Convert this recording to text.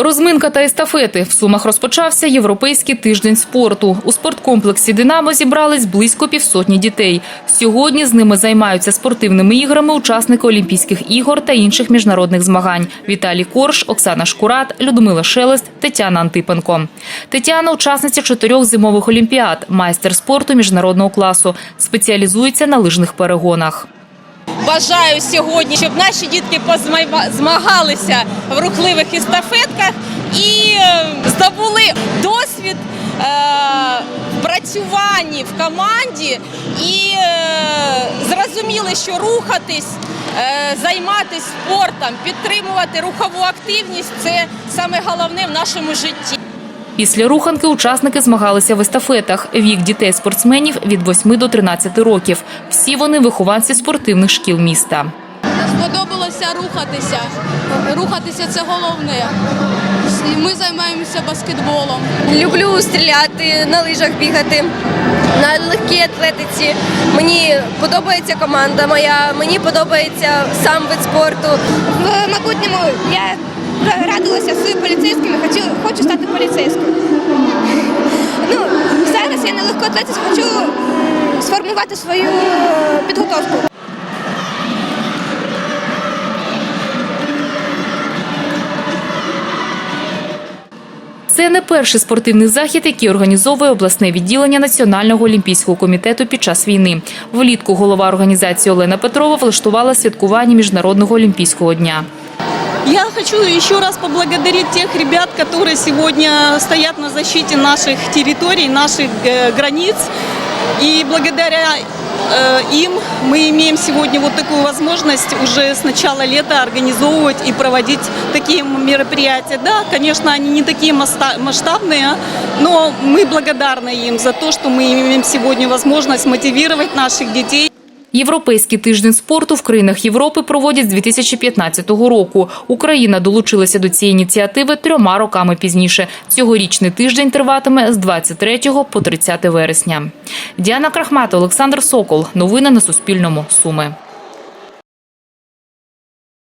Розминка та естафети в сумах розпочався європейський тиждень спорту. У спорткомплексі Динамо зібрались близько півсотні дітей. Сьогодні з ними займаються спортивними іграми учасники Олімпійських ігор та інших міжнародних змагань. Віталій Корж, Оксана Шкурат, Людмила Шелест, Тетяна Антипенко. Тетяна учасниця чотирьох зимових олімпіад, майстер спорту міжнародного класу, спеціалізується на лижних перегонах. Бажаю сьогодні, щоб наші дітки змагалися в рухливих естафетках і е, здобули досвід е, в працюванні в команді і е, зрозуміли, що рухатись, займатися спортом, підтримувати рухову активність це саме головне в нашому житті. Після руханки учасники змагалися в естафетах. Вік дітей-спортсменів від 8 до 13 років. Всі вони вихованці спортивних шкіл міста. Сподобалося рухатися. Рухатися це головне. Ми займаємося баскетболом. Люблю стріляти, на лижах бігати, на легкій атлетиці. Мені подобається команда моя, мені подобається сам вид спорту. В майбутньому я радилася з хочу стати поліцейським. Ну, зараз я на легкоатлетиці хочу сформувати свою підготовку. Це не перший спортивний захід, який організовує обласне відділення Національного олімпійського комітету під час війни. Влітку голова організації Олена Петрова влаштувала святкування міжнародного олімпійського дня. Я хочу еще раз поблагодарить тех ребят, которые сегодня стоят на защите наших территорий, наших э, границ. И благодаря э, им мы имеем сегодня вот такую возможность уже с начала лета организовывать и проводить такие мероприятия. Да, конечно, они не такие масштабные, но мы благодарны им за то, что мы имеем сегодня возможность мотивировать наших детей. Європейський тиждень спорту в країнах Європи проводять з 2015 року. Україна долучилася до цієї ініціативи трьома роками пізніше. Цьогорічний тиждень триватиме з 23 по 30 вересня. Діана Крахмата, Олександр Сокол. Новини на Суспільному. Суми.